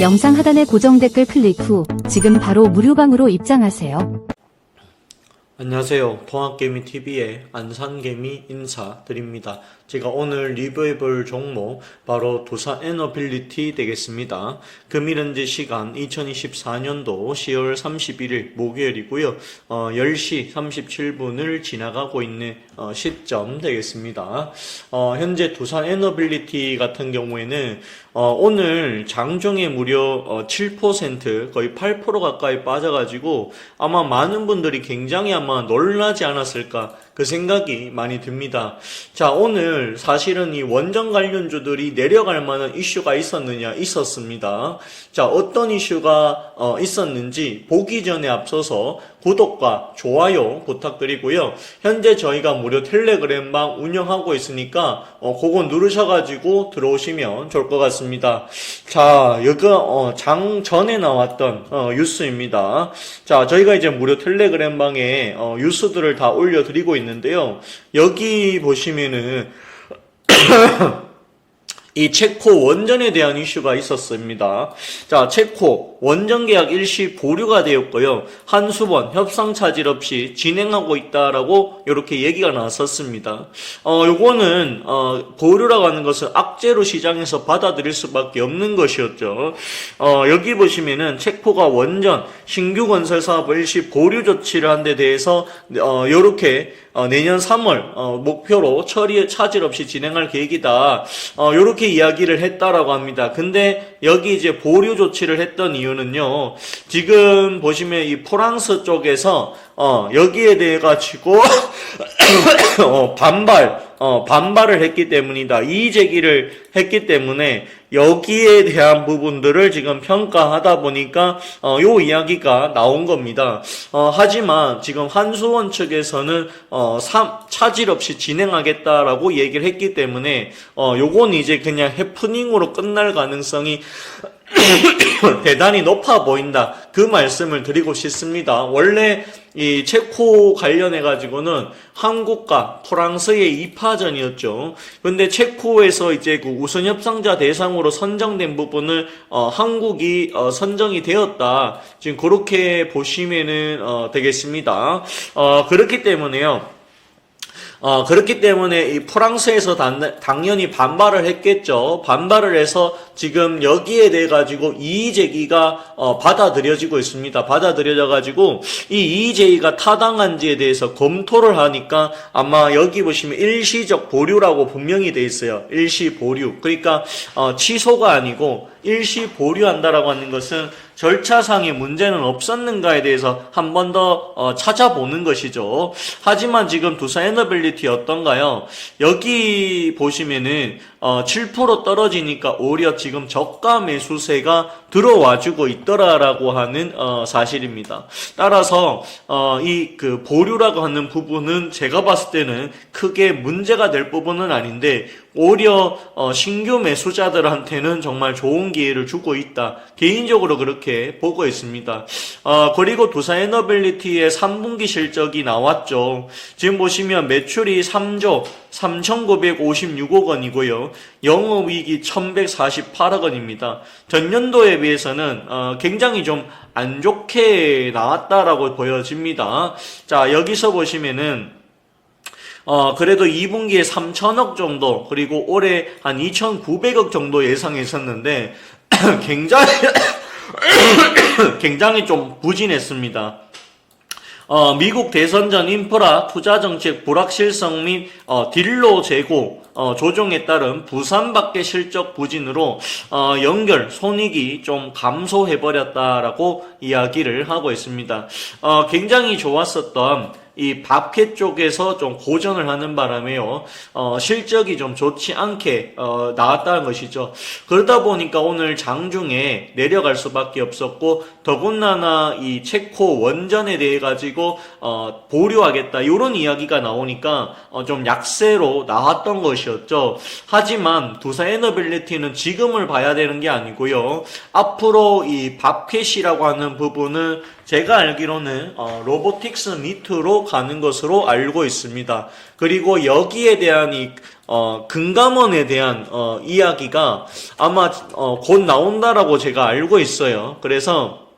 영상 하단의 고정 댓글 클릭 후 지금 바로 무료방으로 입장하세요. 안녕하세요. 통합개미TV의 안산개미 인사드립니다. 제가 오늘 리뷰해볼 종목 바로 도사 에너빌리티 되겠습니다. 금일현재 시간 2024년도 10월 31일 목요일이고요. 어, 10시 37분을 지나가고 있는 어, 시점 되겠습니다. 어, 현재 도사 에너빌리티 같은 경우에는 어, 오늘 장중에 무려 어, 7% 거의 8% 가까이 빠져가지고 아마 많은 분들이 굉장히 아마 놀라지 않았을까 그 생각이 많이 듭니다. 자 오늘 사실은 이 원전 관련주들이 내려갈 만한 이슈가 있었느냐 있었습니다. 자 어떤 이슈가 어, 있었는지 보기 전에 앞서서 구독과 좋아요 부탁드리고요. 현재 저희가 무료 텔레그램 방 운영하고 있으니까 어, 그거 누르셔가지고 들어오시면 좋을 것 같습니다. 자, 여기가 어, 장 전에 나왔던 어, 뉴스입니다. 자, 저희가 이제 무료 텔레그램 방에 어, 뉴스들을 다 올려드리고 있는 데요. 여기 보시면은 이 체코 원전에 대한 이슈가 있었습니다. 자, 체코 원전 계약 일시 보류가 되었고요. 한수번 협상 차질 없이 진행하고 있다라고 이렇게 얘기가 나왔었습니다. 어, 요거는 어, 보류라고 하는 것은 악재로 시장에서 받아들일 수밖에 없는 것이었죠. 어, 여기 보시면은 체코가 원전 신규 건설 사업 일시 보류 조치를 한 데 대해서 어, 요렇게 어, 내년 3월 어, 목표로 처리 차질 없이 진행할 계획이다. 어, 요렇게 이야기를 했다라고 합니다. 근데 여기 이제 보류 조치를 했던 이유는요. 지금 보시면 이 프랑스 쪽에서 어, 여기에 대해 가지고 어, 반발 어, 반발을 했기 때문이다. 이의 제기를 했기 때문에 여기에 대한 부분들을 지금 평가하다 보니까 어, 요 이야기가 나온 겁니다. 어, 하지만 지금 한수원 측에서는 어, 삼- 차질 없이 진행하겠다라고 얘기를 했기 때문에 어, 요건 이제 그냥 해프닝으로 끝날 가능성이 대단히 높아 보인다. 그 말씀을 드리고 싶습니다. 원래 이 체코 관련해 가지고는 한국과 프랑스의 2파 전이었죠. 근데 체코에서 이제 그 우선 협상자 대상으로 선정된 부분을 어, 한국이 어, 선정이 되었다. 지금 그렇게 보시면은 어, 되겠습니다. 어, 그렇기 때문에요. 어, 그렇기 때문에 이 프랑스에서 단, 당연히 반발을 했겠죠. 반발을 해서 지금 여기에 대해 가지고 이의 제기가 어, 받아들여지고 있습니다. 받아들여져 가지고 이 이의 제기가 타당한지에 대해서 검토를 하니까 아마 여기 보시면 일시적 보류라고 분명히 돼 있어요. 일시 보류. 그러니까 어, 취소가 아니고 일시 보류한다라고 하는 것은 절차상의 문제는 없었는가에 대해서 한 번 더 어, 찾아보는 것이죠. 하지만 지금 두산 에너빌리티 어떤가요? 여기 보시면은 어, 7% 떨어지니까 오히려 지금 저가 매수세가 들어와주고 있더라라고 하는 어, 사실입니다. 따라서 어, 이 그 보류라고 하는 부분은 제가 봤을 때는 크게 문제가 될 부분은 아닌데 오히려 어, 신규 매수자들한테는 정말 좋은 기회를 주고 있다. 개인적으로 그렇게 보고 있습니다. 어, 그리고 두산 에너빌리티의 3분기 실적이 나왔죠. 지금 보시면 매출이 3조 3,956억 원이고요. 영업이익이 1,148억 원입니다. 전년도에 비해서는 어, 굉장히 좀 안 좋게 나왔다라고 보여집니다. 자, 여기서 보시면은 어, 그래도 2분기에 3천억 정도, 그리고 올해 한 2,900억 정도 예상했었는데, 굉장히, 굉장히 좀 부진했습니다. 어, 미국 대선 전 인프라 투자 정책 불확실성 및 어, 딜로 재고 어, 조정에 따른 부산 밖의 실적 부진으로 어, 연결 손익이 좀 감소해 버렸다라고 이야기를 하고 있습니다. 어, 굉장히 좋았었던 이 밥캐 쪽에서 좀 고전을 하는 바람에요. 어, 실적이 좀 좋지 않게 어, 나왔다는 것이죠. 그러다 보니까 오늘 장중에 내려갈 수밖에 없었고 더군다나 이 체코 원전에 대해 가지고 어, 보류하겠다 이런 이야기가 나오니까 어, 좀 약세로 나왔던 것이었죠. 하지만 두산 에너빌리티는 지금을 봐야 되는 게 아니고요. 앞으로 이 밥캐시라고 하는 부분은 제가 알기로는 어, 로보틱스 밑으로 가는 것으로 알고 있습니다. 그리고 여기에 대한 이 어, 금감원에 대한 어, 이야기가 아마 어, 곧 나온다라고 제가 알고 있어요. 그래서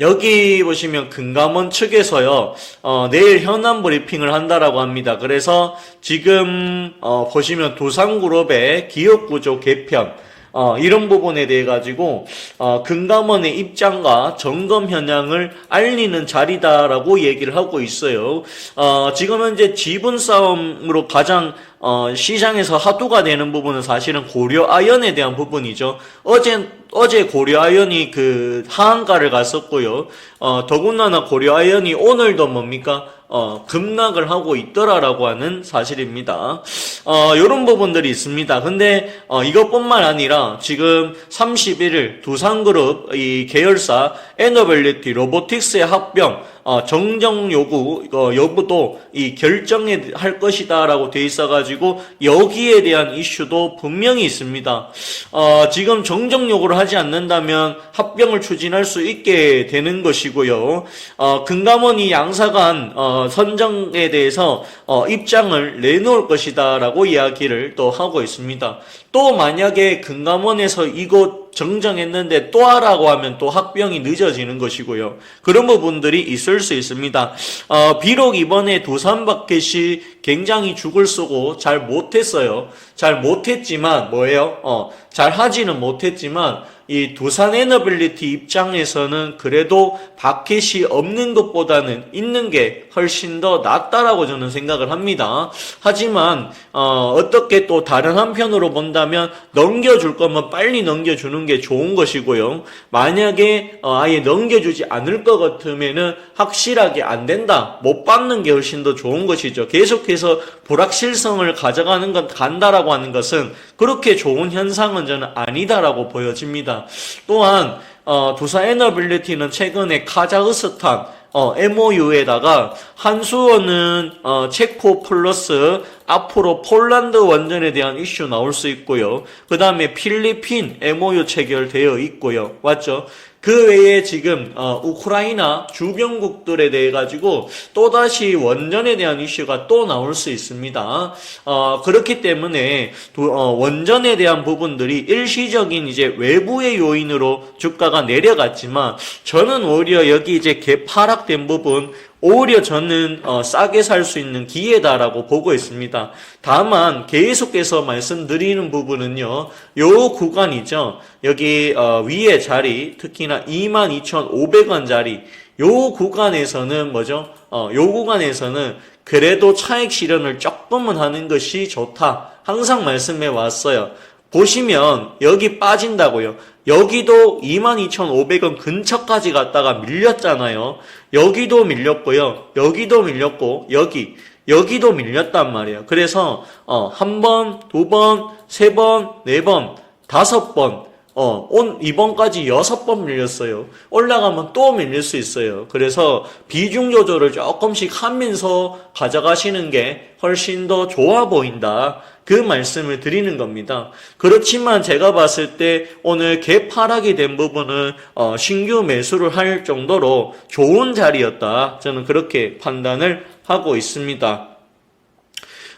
여기 보시면 금감원 측에서요, 어, 내일 현안 브리핑을 한다라고 합니다. 그래서 지금, 어, 보시면 도상그룹의 기업구조 개편, 어, 이런 부분에 대해 가지고, 어, 금감원의 입장과 점검 현황을 알리는 자리다라고 얘기를 하고 있어요. 어, 지금 현재 지분 싸움으로 가장 어, 시장에서 하도가 되는 부분은 사실은 고려 아연에 대한 부분이죠. 어제 어제 고려 아연이 그 하한가를 갔었고요. 어, 더군다나 고려 아연이 오늘도 뭡니까? 어, 급락을 하고 있더라라고 하는 사실입니다. 어, 이런 부분들이 있습니다. 근데 어, 이것뿐만 아니라 지금 31일 두산그룹 이 계열사 에너벨리티 로보틱스의 합병 어, 정정 요구 어, 여부도 이 결정해 할 것이다라고 돼 있어가지고 여기에 대한 이슈도 분명히 있습니다. 어, 지금 정정 요구를 하지 않는다면 합병을 추진할 수 있게 되는 것이고요. 어, 금감원이 양사간 어, 선정에 대해서 어, 입장을 내놓을 것이다라고 이야기를 또 하고 있습니다. 또 만약에 금감원에서 이곳 정정했는데 또 하라고 하면 또 합병이 늦어지는 것이고요. 그런 부분들이 있을 수 있습니다. 어, 비록 이번에 두산바켓이 굉장히 죽을 쓰고 잘 못했어요. 잘 못했지만 뭐예요? 어, 잘 하지는 못했지만 이 두산 에너빌리티 입장에서는 그래도 바켓이 없는 것보다는 있는 게 훨씬 더 낫다라고 저는 생각을 합니다. 하지만 어, 어떻게 또 다른 한편으로 본다면 넘겨줄 거면 빨리 넘겨주는 게 좋은 것이고요. 만약에 어, 아예 넘겨주지 않을 것 같으면은 확실하게 안 된다, 못 받는 게 훨씬 더 좋은 것이죠. 계속해서 불확실성을 가져가는 건 간다라고 하는 것은 그렇게 좋은 현상은 저는 아니다라고 보여집니다. 또한 어, 두산 에너빌리티는 최근에 카자흐스탄 어, MOU에다가 한수원은 어, 체코 플러스 앞으로 폴란드 원전에 대한 이슈 나올 수 있고요. 그 다음에 필리핀 MOU 체결되어 있고요. 맞죠? 그 외에 지금 어, 우크라이나 주변국들에 대해 가지고 또다시 원전에 대한 이슈가 또 나올 수 있습니다. 어, 그렇기 때문에 도- 어, 원전에 대한 부분들이 일시적인 이제 외부의 요인으로 주가가 내려갔지만 저는 오히려 여기 이제 개파락된 부분 오히려 저는 어, 싸게 살 수 있는 기회다라고 보고 있습니다. 다만 계속해서 말씀드리는 부분은요. 요 구간이죠. 여기 어, 위에 자리 특히나 22,500원 자리 요 구간에서는 뭐죠? 어, 요 구간에서는 그래도 차익 실현을 조금은 하는 것이 좋다. 항상 말씀해 왔어요. 보시면 여기 빠진다고요. 여기도 22,500원 근처까지 갔다가 밀렸잖아요. 여기도 밀렸고요. 여기도 밀렸고 여기 여기도 밀렸단 말이에요. 그래서 어, 한 번, 두 번, 세 번, 네 번, 다섯 번 어, 온, 이번까지 여섯 번 밀렸어요. 올라가면 또 밀릴 수 있어요. 그래서 비중 조절을 조금씩 하면서 가져가시는 게 훨씬 더 좋아 보인다. 그 말씀을 드리는 겁니다. 그렇지만 제가 봤을 때 오늘 개파락이 된 부분은 어, 신규 매수를 할 정도로 좋은 자리였다. 저는 그렇게 판단을 하고 있습니다.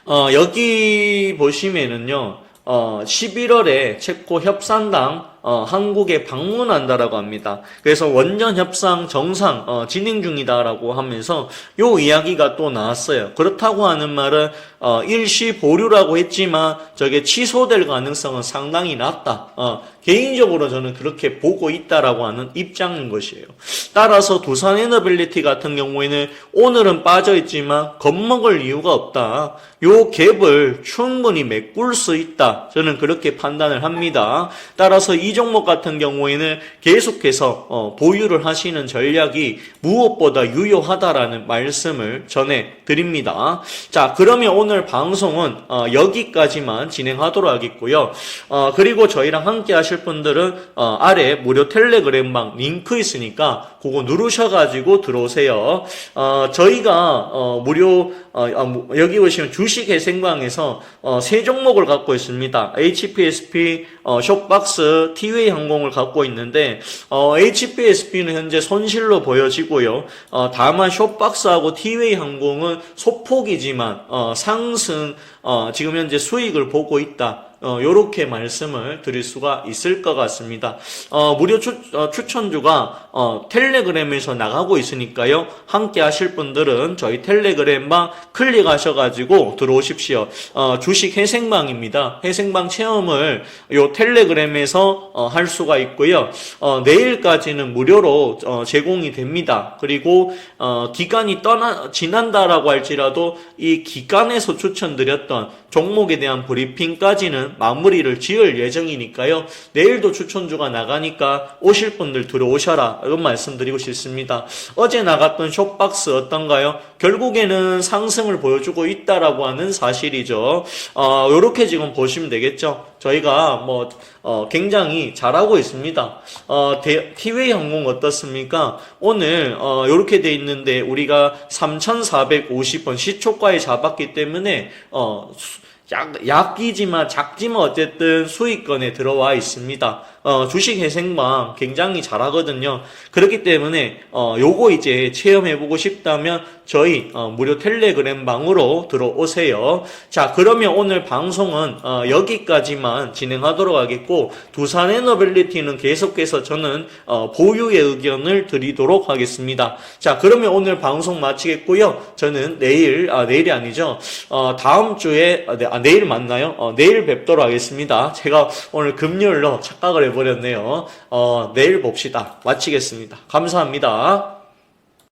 어, 여기 보시면은요, 어, 11월에 체코 협상당 어, 한국에 방문한다라고 합니다. 그래서 원전 협상 정상 어, 진행 중이다라고 하면서 요 이야기가 또 나왔어요. 그렇다고 하는 말은 어, 일시 보류라고 했지만 저게 취소될 가능성은 상당히 낮다. 어, 개인적으로 저는 그렇게 보고 있다라고 하는 입장인 것이에요. 따라서 두산 에너빌리티 같은 경우에는 오늘은 빠져 있지만 겁먹을 이유가 없다. 요 갭을 충분히 메꿀 수 있다. 저는 그렇게 판단을 합니다. 따라서 이 종목 같은 경우에는 계속해서 어, 보유를 하시는 전략이 무엇보다 유효하다라는 말씀을 전해 드립니다. 자, 그러면 오늘 방송은 어, 여기까지만 진행하도록 하겠고요. 어, 그리고 저희랑 함께 하실 하실 분들은 어, 아래 무료 텔레그램방 링크 있으니까 그거 누르셔가지고 들어오세요. 어, 저희가 어, 무료 어, 아, 무- 여기 보시면 주식회생방에서 어, 세 종목을 갖고 있습니다. HPSP, 어, 숍박스, 티웨이 항공을 갖고 있는데 어, HPSP는 현재 손실로 보여지고요. 어, 다만 숍박스하고 티웨이 항공은 소폭이지만 어, 상승 어, 지금 현재 수익을 보고 있다. 어, 요렇게 말씀을 드릴 수가 있을 것 같습니다. 어, 무료 추, 어, 추천주가, 어, 텔레그램에서 나가고 있으니까요. 함께 하실 분들은 저희 텔레그램방 클릭하셔가지고 들어오십시오. 어, 주식 회생방입니다. 회생방 체험을 요 텔레그램에서 어, 할 수가 있고요. 어, 내일까지는 무료로 어, 제공이 됩니다. 그리고 어, 기간이 떠나 지난다라고 할지라도 이 기간에서 추천드렸던 종목에 대한 브리핑까지는 마무리를 지을 예정이니까요. 내일도 추천주가 나가니까 오실 분들 들어오셔라. 이런 말씀드리고 싶습니다. 어제 나갔던 숍박스 어떤가요? 결국에는 상승을 보여주고 있다라고 하는 사실이죠. 어, 요렇게 지금 보시면 되겠죠. 저희가 뭐, 어, 굉장히 잘하고 있습니다. 어, 대, 티웨이 항공 어떻습니까? 오늘, 어, 요렇게 돼 있는데, 우리가 3,450원 시초가에 잡았기 때문에, 어, 수- 약, 약이지만 작지만 어쨌든 수익권에 들어와 있습니다. 어, 주식 회생방 굉장히 잘하거든요. 그렇기 때문에, 어, 요거 이제 체험해보고 싶다면 저희, 어, 무료 텔레그램 방으로 들어오세요. 자, 그러면 오늘 방송은, 어, 여기까지만 진행하도록 하겠고, 두산 에너빌리티는 계속해서 저는, 어, 보유의 의견을 드리도록 하겠습니다. 자, 그러면 오늘 방송 마치겠고요. 저는 내일, 아, 내일이 아니죠. 어, 다음 주에, 아, 네, 아, 내일 만나요? 어, 내일 뵙도록 하겠습니다. 제가 오늘 금요일로 착각을 해 버렸네요. 어, 내일 봅시다. 마치겠습니다. 감사합니다.